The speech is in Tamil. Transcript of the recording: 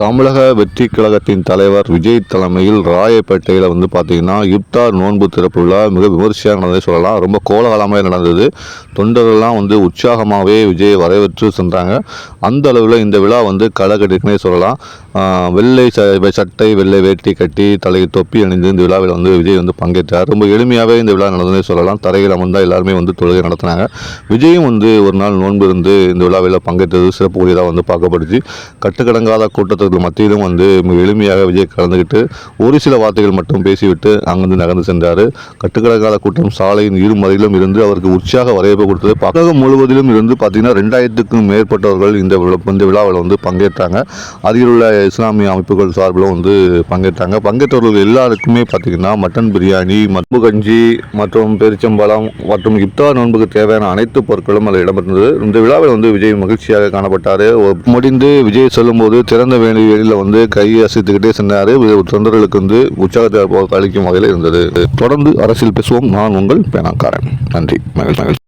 தமிழக வெற்றி கழகத்தின் தலைவர் விஜய் தலைமையில் ராயப்பேட்டையில் வந்து பார்த்தீங்கன்னா இப்தார் நோன்பு திறப்பு விழா மிக விமர்சையாக நடந்ததை சொல்லலாம். ரொம்ப கோலகாலமாக நடந்தது. தொண்டர்கள்லாம் வந்து உற்சாகமாகவே விஜயை வரவேற்று சென்றாங்க. அந்த அளவில் இந்த விழா வந்து களைகட்டினே சொல்லலாம். வெள்ளை சட்டை வெள்ளை வேட்டி கட்டி தலை தொப்பி அணிந்து இந்த விழாவில் வந்து விஜய் வந்து பங்கேற்றார். ரொம்ப எளிமையாகவே இந்த விழா நடந்ததே சொல்லலாம். தரையில் அமர்ந்தால் எல்லாருமே வந்து தொழுகை நடத்தினாங்க. விஜயும் வந்து ஒரு நாள் நோன்பு இருந்து இந்த விழாவில் பங்கேற்றது சிறப்புரியதாக வந்து பார்க்கப்படுச்சு. கட்டுக்கடங்காத கூட்டத்திற்கு மத்தியிலும் வந்து மிக எளிமையாக விஜய் கலந்துக்கிட்டு ஒரு சில வார்த்தைகள் மட்டும் பேசிவிட்டு அங்கிருந்து நகர்ந்து சென்றார். கட்டுக்கடக்கால கூட்டம் சாலையின் இரு மறையிலும் இருந்து அவருக்கு உற்சாக வரவேற்பு கொடுத்தது. பக்கம் முழுவதிலும் இருந்து பார்த்தீங்கன்னா ரெண்டாயிரத்துக்கும் மேற்பட்டவர்கள் இந்த இந்த விழாவில் வந்து பங்கேற்றாங்க. அதில் உள்ள இஸ்லாமிய அமைப்புகள் சார்பிலும் வந்து பங்கேற்றாங்க. பங்கேற்றவர்கள் எல்லாருக்குமே பார்த்தீங்கன்னா மட்டன் பிரியாணி மட்பு கஞ்சி மற்றும் பெருச்சம்பழம் மற்றும் இப்தார் நோன்புக்கு தேவையான அனைத்து பொருட்களும் அதில் இடம்பெற்றது இந்த விழாவில் வந்து விஜய் மகிழ்ச்சியாக காணப்பட்டார். முடிந்து விஜய் சொல்லும்போது திறந்த வேலி வெளியில் வந்து கையை அசைத்துக்கிட்டே சென்றார். தொண்டர்களுக்கு வந்து உற்சாகத்தை அளிக்கும் வகையில் இருந்தது. தொடர்ந்து அரசியல் பேசுவோம். நான் உங்கள் பேனாக்காரன். நன்றி. மகிழ்ச்சி மகிழ்ச்சி.